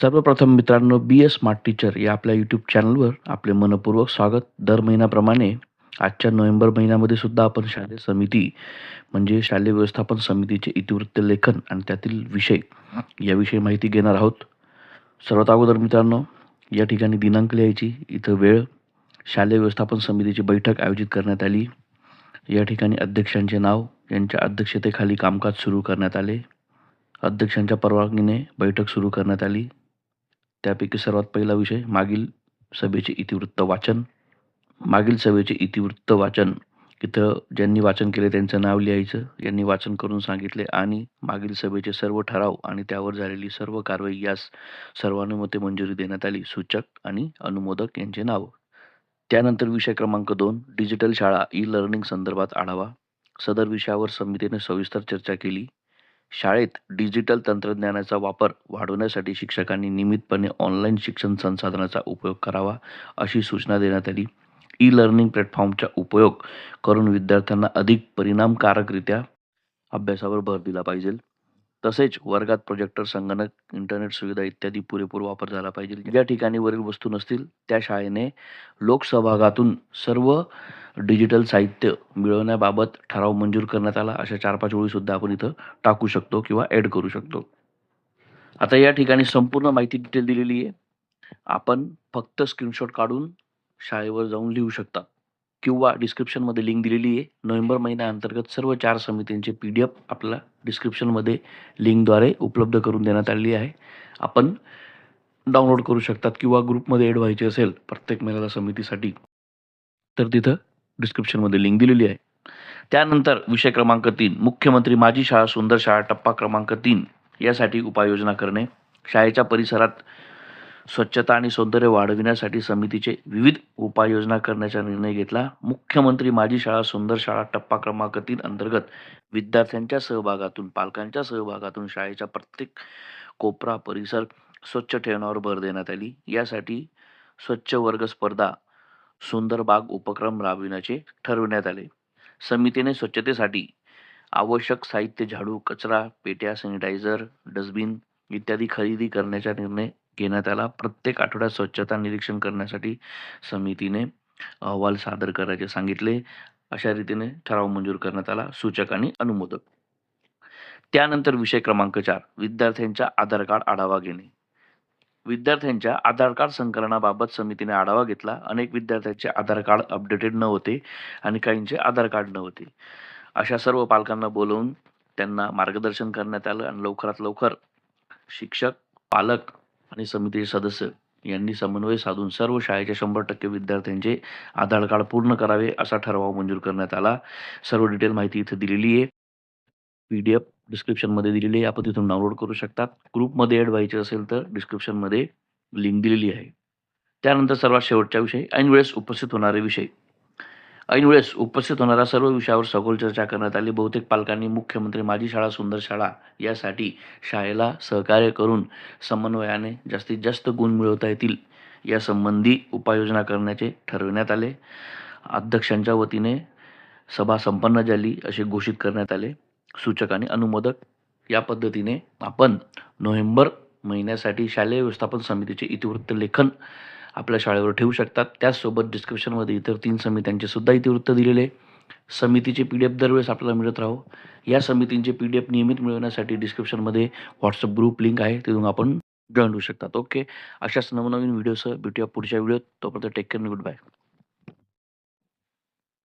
सर्वप्रथम मित्रांनो, बी ए smart teacher या आपल्या यूट्यूब चॅनलवर आपले मनपूर्वक स्वागत. दर महिन्याप्रमाणे आजच्या नोव्हेंबर महिन्यामध्ये सुद्धा आपण शालेय समिती म्हणजे शालेय व्यवस्थापन समितीचे इतिवृत्त लेखन आणि त्यातील विषय याविषयी माहिती घेणार आहोत. सर्वात अगोदर मित्रांनो, या ठिकाणी दिनांक लिहायची, इथं वेळ, शालेय व्यवस्थापन समितीची बैठक आयोजित करण्यात आली. या ठिकाणी अध्यक्षांचे नाव, यांच्या अध्यक्षतेखाली कामकाज सुरू करण्यात आले. अध्यक्षांच्या परवानगीने बैठक सुरू करण्यात आली. त्यापैकी सर्वात पहिला विषय मागील सभेचे इतिवृत्त वाचन. मागील सभेचे इतिवृत्त वाचन इथं ज्यांनी वाचन केले त्यांचं नाव लिहायचं, यांनी वाचन करून सांगितले आणि मागील सभेचे सर्व ठराव आणि त्यावर झालेली सर्व कारवाई यास सर्वानुमते मंजुरी देण्यात आली. सूचक आणि अनुमोदक यांचे नाव. त्यानंतर विषय क्रमांक दोन डिजिटल शाळा ई लर्निंग संदर्भात आढावा. सदर विषयावर समितीने सविस्तर चर्चा केली. शाळेत डिजिटल तंत्रज्ञानाचा वापर वाढवण्यासाठी शिक्षकांनी नियमितपणे ऑनलाईन शिक्षण संसाधनाचा उपयोग करावा, अशी सूचना देण्यात आली. ई लर्निंग प्लॅटफॉर्मचा उपयोग करून विद्यार्थ्यांना अधिक परिणामकारकरित्या अभ्यासावर भर दिला पाहिजे. तसेच वर्गात प्रोजेक्टर, संगणक, इंटरनेट सुविधा इत्यादी पुरेपूर वापर झाला पाहिजे. ज्या ठिकाणी वरील वस्तू नसतील त्या शाळेने लोकसहभागातून सर्व डिजिटल साहित्य मिळवण्याबाबत ठराव मंजूर करण्यात आला. अशा चार पाच ओळी सुद्धा आपण इथं टाकू शकतो किंवा ॲड करू शकतो. आता या ठिकाणी संपूर्ण माहिती डिटेल दिलेली आहे. आपण फक्त स्क्रीनशॉट काढून शाळेवर जाऊन लिहू शकता किंवा डिस्क्रिप्शनमध्ये लिंक दिलेली आहे. नोव्हेंबर महिन्याअंतर्गत सर्व चार समित्यांचे पी डी एफ आपल्याला डिस्क्रिप्शनमध्ये लिंकद्वारे उपलब्ध करून देण्यात आलेली आहे. आपण डाउनलोड करू शकतात किंवा ग्रुपमध्ये ॲड व्हायचे असेल प्रत्येक महिला समितीसाठी तर तिथं डिस्क्रिप्शनमध्ये लिंक दिलेली आहे. त्यानंतर विषय क्रमांक तीन मुख्यमंत्री माझी शाळा सुंदर शाळा टप्पा क्रमांक तीन यासाठी उपाययोजना करणे. शाळेच्या परिसरात स्वच्छता आणि सौंदर्य वाढविण्यासाठी समितीचे विविध उपाययोजना करण्याचा निर्णय घेतला. मुख्यमंत्री माझी शाळा सुंदर शाळा टप्पा क्रमांक तीन अंतर्गत विद्यार्थ्यांच्या सहभागातून, पालकांच्या सहभागातून शाळेचा प्रत्येक कोपरा, परिसर स्वच्छ ठेवण्यावर भर देण्यात आली. यासाठी स्वच्छ वर्ग स्पर्धा, सुंदर बाग उपक्रम राबविण्याचे ठरविण्यात आले. समितीने स्वच्छतेसाठी आवश्यक साहित्य झाडू, कचरा पेट्या, सॅनिटायझर, डस्टबिन इत्यादी खरेदी करण्याचा निर्णय घेण्यात आला. प्रत्येक आठवड्यात स्वच्छता निरीक्षण करण्यासाठी समितीने अहवाल सादर करायचे सांगितले. अशा रीतीने ठराव मंजूर करण्यात आला. सूचक आणि अनुमोदक. त्यानंतर विषय क्रमांक चार विद्यार्थ्यांच्या आधार कार्ड आढावा घेणे. विद्यार्थ्यांच्या आधार कार्ड संकलनाबाबत समितीने आढावा घेतला. अनेक विद्यार्थ्यांचे आधार कार्ड अपडेटेड न होते आणि काहींचे आधार कार्ड नव्हते. अशा सर्व पालकांना बोलवून त्यांना मार्गदर्शन करण्यात आलं आणि लवकरात लवकर शिक्षक, पालक आणि समितीचे सदस्य यांनी समन्वय साधून सर्व शाळेच्या शंभर टक्के विद्यार्थ्यांचे आधार कार्ड पूर्ण करावे असा ठराव मंजूर करण्यात आला. सर्व डिटेल माहिती इथे दिलेली आहे. पी डी एफ डिस्क्रिप्शनमध्ये दिलेली आहे. आपण तिथून डाउनलोड करू शकतात. ग्रुपमध्ये ॲड व्हायचे असेल तर डिस्क्रिप्शनमध्ये लिंक दिलेली आहे. त्यानंतर सर्वात शेवटचा विषय ऐनवेळेस उपस्थित होणारे विषय. ऐनवेळेस उपस्थित होणाऱ्या सर्व विषयावर सखोल चर्चा करण्यात आली. बहुतेक पालकांनी मुख्यमंत्री माझी शाळा सुंदर शाळा यासाठी शाळेला सहकार्य करून समन्वयाने जास्तीत जास्त गुण मिळवता येतील यासंबंधी उपाययोजना करण्याचे ठरविण्यात आले. अध्यक्षांच्या वतीने सभा संपन्न झाली असे घोषित करण्यात आले. सूचक आणि अनुमोदक या पद्धतीने आपण नोव्हेंबर महिन्यासाठी शालेय व्यवस्थापन समितीचे इतिवृत्त लेखन आपल्या शाळेवर ठेवू शकतात. त्याचसोबत डिस्क्रिप्शनमध्ये इतर तीन समित्यांचे सुद्धा इतिवृत्त दिलेले आहे. समितीचे पी डी एफ दरवेळेस आपल्याला मिळत राहो. या समितींचे पी डी एफ नियमित मिळवण्यासाठी डिस्क्रिप्शनमध्ये व्हॉट्सअप ग्रुप लिंक आहे. तिथून आपण जॉईन होऊ शकतात. ओके. अशाच नवनवीन व्हिडिओसह भेटूया पुढच्या व्हिडिओत. तोपर्यंत टेक केअर गुड बाय.